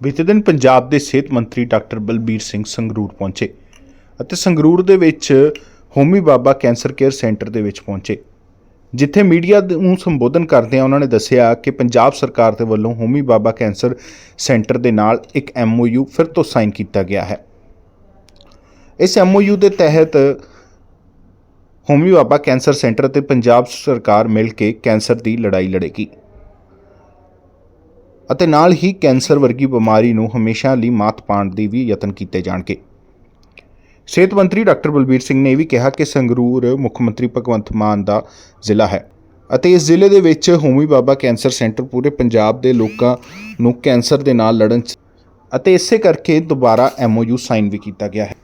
ਬੀਤੇ ਦਿਨ ਪੰਜਾਬ ਦੇ ਸਿਹਤ ਮੰਤਰੀ ਡਾਕਟਰ ਬਲਬੀਰ ਸਿੰਘ ਸੰਗਰੂਰ ਪਹੁੰਚੇ ਅਤੇ ਸੰਗਰੂਰ ਦੇ ਵਿੱਚ Homi Bhabha cancer care centre ਦੇ ਵਿੱਚ ਪਹੁੰਚੇ, ਜਿੱਥੇ ਮੀਡੀਆ ਨੂੰ ਸੰਬੋਧਨ ਕਰਦਿਆਂ ਉਹਨਾਂ ਨੇ ਦੱਸਿਆ ਕਿ ਪੰਜਾਬ ਸਰਕਾਰ ਦੇ ਵੱਲੋਂ ਹੋਮੀ ਬਾਬਾ ਕੈਂਸਰ ਸੈਂਟਰ ਦੇ ਨਾਲ ਇੱਕ ਐਮਓਯੂ ਫਿਰ ਤੋਂ ਸਾਈਨ ਕੀਤਾ ਗਿਆ ਹੈ। ਇਸ ਐਮਓਯੂ ਦੇ ਤਹਿਤ ਹੋਮੀ ਬਾਬਾ ਕੈਂਸਰ ਸੈਂਟਰ ਅਤੇ ਪੰਜਾਬ ਸਰਕਾਰ ਮਿਲ ਕੇ ਕੈਂਸਰ ਦੀ ਲੜਾਈ ਲੜੇਗੀ। ਅਤੇ ਨਾਲ ਹੀ ਕੈਂਸਰ ਵਰਗੀ ਬਿਮਾਰੀ ਨੂੰ ਹਮੇਸ਼ਾ ਲਈ ਮਾਤ ਪਾਉਣ ਦੀ ਵੀ ਯਤਨ ਕੀਤੇ ਜਾਣਗੇ। ਸਿਹਤ ਮੰਤਰੀ ਡਾਕਟਰ ਬਲਬੀਰ ਸਿੰਘ ਨੇ ਇਹ ਵੀ ਕਿਹਾ ਕਿ ਸੰਗਰੂਰ ਮੁੱਖ ਮੰਤਰੀ ਭਗਵੰਤ ਮਾਨ ਦਾ ਜ਼ਿਲ੍ਹਾ ਹੈ ਅਤੇ ਇਸ ਜ਼ਿਲ੍ਹੇ ਦੇ ਵਿੱਚ ਹੋਮੀ ਬਾਬਾ ਕੈਂਸਰ ਸੈਂਟਰ ਪੂਰੇ ਪੰਜਾਬ ਦੇ ਲੋਕਾਂ ਨੂੰ ਕੈਂਸਰ ਦੇ ਨਾਲ ਲੜਨ 'ਚ ਅਤੇ ਇਸੇ ਕਰਕੇ ਦੁਬਾਰਾ ਐਮਓਯੂ ਸਾਈਨ ਵੀ ਕੀਤਾ ਗਿਆ ਹੈ।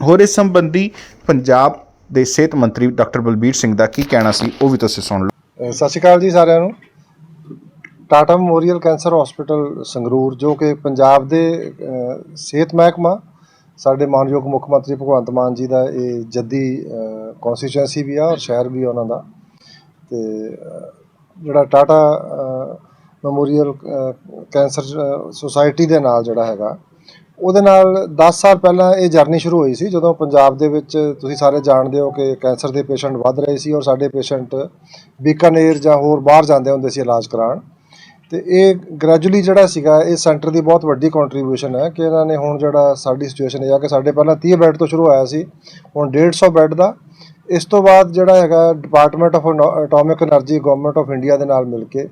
ਹੋਰ ਇਸ ਸੰਬੰਧੀ ਪੰਜਾਬ ਦੇ ਸਿਹਤ ਮੰਤਰੀ ਡਾਕਟਰ ਬਲਬੀਰ ਸਿੰਘ ਦਾ ਕੀ ਕਹਿਣਾ ਸੀ ਉਹ ਵੀ ਤੁਸੀਂ ਸੁਣ ਲਓ। ਸਤਿ ਸ਼੍ਰੀ ਅਕਾਲ ਜੀ ਸਾਰਿਆਂ ਨੂੰ। Tata memorial cancer hospital Sangrur, ਜੋ ਕਿ ਪੰਜਾਬ ਦੇ ਸਿਹਤ ਮਹਿਕਮਾ, ਸਾਡੇ ਮਾਨਯੋਗ ਮੁੱਖ ਮੰਤਰੀ ਭਗਵੰਤ ਮਾਨ ਜੀ ਦਾ ਇਹ ਜੱਦੀ ਕਨਸਟੀਚੁਐਂਸੀ ਵੀ ਆ ਔਰ ਸ਼ਹਿਰ ਵੀ ਆ ਉਹਨਾਂ ਦਾ। ਤੇ ਜਿਹੜਾ ਟਾਟਾ ਮੈਮੋਰੀਅਲ ਕੈਂਸਰ ਸੁਸਾਇਟੀ ਦੇ ਨਾਲ ਜਿਹੜਾ ਹੈਗਾ, ਉਹਦੇ ਨਾਲ 10 ਸਾਲ ਪਹਿਲਾਂ ਇਹ ਜਰਨੀ ਸ਼ੁਰੂ ਹੋਈ ਸੀ, ਜਦੋਂ ਪੰਜਾਬ ਦੇ ਵਿੱਚ ਤੁਸੀਂ ਸਾਰੇ ਜਾਣਦੇ ਹੋ ਕਿ ਕੈਂਸਰ ਦੇ ਪੇਸ਼ੈਂਟ ਵੱਧ ਰਹੇ ਸੀ ਔਰ ਸਾਡੇ ਪੇਸ਼ੈਂਟ ਬੀਕਾਨੇਰ ਜਾਂ ਹੋਰ ਬਾਹਰ ਜਾਂਦੇ ਹੁੰਦੇ ਸੀ ਇਲਾਜ ਕਰਾਉਣ। ਤੇ ਇਹ ਗ੍ਰੈਜੂਅਲੀ ਜਿਹੜਾ ਸੀਗਾ, ਇਹ ਸੈਂਟਰ ਦੀ ਬਹੁਤ ਵੱਡੀ ਕੰਟਰੀਬਿਊਸ਼ਨ ਹੈ ਕਿ ਇਹਨਾਂ ਨੇ ਹੁਣ ਜਿਹੜਾ ਸਾਡੀ ਸਿਚੁਏਸ਼ਨ ਹੈ, ਜਾਂ ਕਿ ਸਾਡੇ ਪਹਿਲਾਂ 30 ਬੈੱਡ ਤੋਂ ਸ਼ੁਰੂ ਹੋਇਆ ਸੀ, ਹੁਣ 150 ਬੈੱਡ ਦਾ। ਇਸ ਤੋਂ ਬਾਅਦ ਜਿਹੜਾ ਹੈਗਾ department of atomic energy government of India ਦੇ ਨਾਲ ਮਿਲ ਕੇ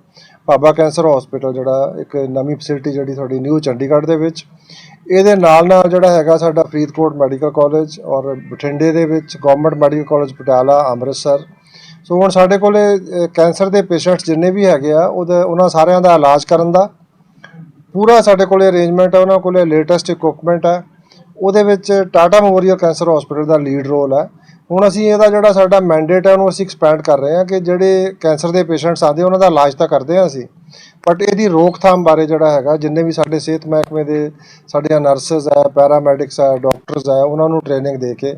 ਬਾਬਾ ਕੈਂਸਰ ਹਸਪੀਟਲ ਜਿਹੜਾ ਇੱਕ ਨਵੀਂ ਫੈਸਿਲਿਟੀ ਜਿਹੜੀ ਤੁਹਾਡੀ ਨਿਊ ਚੰਡੀਗੜ੍ਹ ਦੇ ਵਿੱਚ। ਇਹਦੇ ਨਾਲ ਨਾਲ ਜਿਹੜਾ ਹੈਗਾ ਸਾਡਾ ਫਰੀਦਕੋਟ ਮੈਡੀਕਲ ਕਾਲਜ ਔਰ ਬਠਿੰਡੇ ਦੇ ਵਿੱਚ government medical college Patiala, Amritsar so ਹੁਣ ਸਾਡੇ ਕੋਲੇ ਕੈਂਸਰ ਦੇ ਪੇਸ਼ੈਂਟਸ ਜਿੰਨੇ ਵੀ ਹੈਗੇ ਆ, ਉਹਦਾ, ਉਹਨਾਂ ਸਾਰਿਆਂ ਦਾ ਇਲਾਜ ਕਰਨ ਦਾ। ਪੂਰਾ ਸਾਡੇ ਕੋਲੇ ਅਰੇਂਜਮੈਂਟ ਹੈ ਉਹਨਾਂ ਕੋਲੇ ਲੇਟੈਸਟ ਇਕਵਿਪਮੈਂਟ ਹੈ ਉਹਦੇ ਵਿੱਚ ਟਾਟਾ ਮੈਮੋਰੀਅਲ ਕੈਂਸਰ ਹਸਪੀਟਲ ਦਾ ਲੀਡ ਰੋਲ ਹੈ ਹੁਣ ਅਸੀਂ ਇਹਦਾ ਜਿਹੜਾ ਸਾਡਾ ਮੈਂਡੇਟ ਹੈ ਉਹਨੂੰ ਅਸੀਂ ਐਕਸਪੈਂਡ ਕਰ ਰਹੇ ਹਾਂ ਕਿ ਜਿਹੜੇ ਕੈਂਸਰ ਦੇ ਪੇਸ਼ੈਂਟਸ ਆਉਂਦੇ ਉਹਨਾਂ ਦਾ ਇਲਾਜ ਤਾਂ ਕਰਦੇ ਹਾਂ ਅਸੀਂ। ਬਟ ਇਹਦੀ ਰੋਕਥਾਮ ਬਾਰੇ ਜਿਹੜਾ ਹੈਗਾ, ਜਿੰਨੇ ਵੀ ਸਾਡੇ ਸਿਹਤ ਮਹਿਕਮੇ ਦੇ, ਸਾਡੀਆਂ ਨਰਸਸ ਹੈ ਪੈਰਾਮੈਡਿਕਸ ਹੈ ਡਾਕਟਰਸ ਹੈ ਉਹਨਾਂ ਨੂੰ ਟ੍ਰੇਨਿੰਗ ਦੇ ਕੇ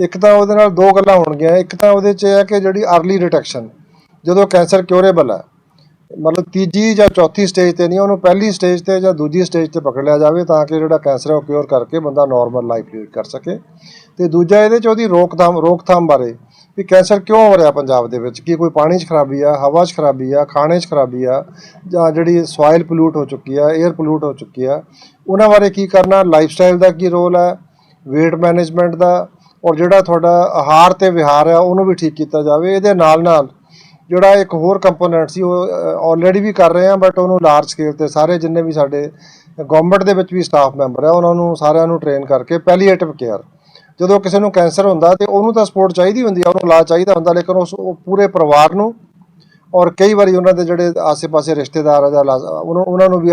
ਇੱਕ ਤਾਂ ਉਹਦੇ ਨਾਲ ਦੋ ਗੱਲਾਂ ਹੋਣਗੀਆਂ। ਇੱਕ ਤਾਂ ਉਹਦੇ 'ਚ ਇਹ ਹੈ ਕਿ ਜਿਹੜੀ ਅਰਲੀ ਡਿਟੈਕਸ਼ਨ ਜਦੋਂ ਕੈਂਸਰ ਕਿਉਰੇਬਲ ਹੈ ਮਤਲਬ ਤੀਜੀ ਜਾਂ ਚੌਥੀ ਸਟੇਜ ਤੇ ਨਹੀਂ, ਉਹਨੂੰ ਪਹਿਲੀ ਸਟੇਜ ਤੇ ਜਾਂ ਦੂਜੀ ਸਟੇਜ ਤੇ ਪਕੜ ਲਿਆ ਜਾਵੇ ਤਾਂ ਕਿ ਜਿਹੜਾ ਕੈਂਸਰ ਹੈ ਉਹ ਕਿਉਰ ਕਰਕੇ ਬੰਦਾ ਨਾਰਮਲ ਲਾਈਫ ਲੀਡ ਕਰ ਸਕੇ। ਤੇ ਦੂਜਾ ਇਹਦੇ 'ਚ ਉਹਦੀ ਰੋਕਥਾਮ ਰੋਕਥਾਮ ਬਾਰੇ ਵੀ ਕੈਂਸਰ ਕਿਉਂ ਹੋ ਰਿਹਾ ਪੰਜਾਬ ਦੇ ਵਿੱਚ? ਕੀ ਕੋਈ ਪਾਣੀ 'ਚ ਖਰਾਬੀ ਆ, ਹਵਾ 'ਚ ਖਰਾਬੀ ਆ, ਖਾਣੇ 'ਚ ਖਰਾਬੀ ਆ, ਜਾਂ ਜਿਹੜੀ ਸੋਇਲ ਪੋਲੂਟ ਹੋ ਚੁੱਕੀ ਆ 에ਅਰ ਪੋਲੂਟ ਹੋ ਚੁੱਕੀ ਆ, ਉਹਨਾਂ ਬਾਰੇ ਕੀ ਕਰਨਾ? ਲਾਈਫ ਸਟਾਈਲ ਦਾ ਕੀ ਰੋਲ ਹੈ weight ਮੈਨੇਜਮੈਂਟ ਦਾ ਔਰ ਜਿਹੜਾ ਤੁਹਾਡਾ ਆਹਾਰ ਤੇ ਵਿਹਾਰ ਆ, ਉਹਨੂੰ ਵੀ ਠੀਕ ਕੀਤਾ ਜਾਵੇ। ਇਹਦੇ ਨਾਲ ਨਾਲ ਜਿਹੜਾ ਇੱਕ ਹੋਰ ਕੰਪੋਨੈਂਟ ਸੀ, ਉਹ ਆਲਰੇਡੀ ਵੀ ਕਰ ਰਹੇ ਆ ਬਟ ਉਹਨੂੰ ਲਾਰਜ ਸਕੇਲ ਤੇ ਸਾਰੇ ਜਿੰਨੇ ਵੀ ਸਾਡੇ ਗਵਰਨਮੈਂਟ ਦੇ ਵਿੱਚ ਵੀ ਸਟਾਫ ਮੈਂਬਰ ਆ, ਉਹਨਾਂ ਨੂੰ ਸਾਰਿਆਂ ਨੂੰ ਟ੍ਰੇਨ ਕਰਕੇ ਪੈਲੀਏਟਿਵ ਕੇਅਰ ਜਦੋਂ ਕਿਸੇ ਨੂੰ ਕੈਂਸਰ ਹੁੰਦਾ ਤੇ ਉਹਨੂੰ ਤਾਂ ਸਪੋਰਟ ਚਾਹੀਦੀ ਹੁੰਦੀ ਆ, ਉਹਨੂੰ ਇਲਾਜ ਚਾਹੀਦਾ ਹੁੰਦਾ, ਲੇਕਿਨ ਉਸ, ਉਹ ਪੂਰੇ ਪਰਿਵਾਰ ਨੂੰ ਔਰ ਕਈ ਵਾਰੀ ਉਹਨਾਂ ਦੇ ਜਿਹੜੇ ਆਸੇ-ਪਾਸੇ ਰਿਸ਼ਤੇਦਾਰ ਆ ਜਾਂ ਉਹਨਾਂ ਨੂੰ ਵੀ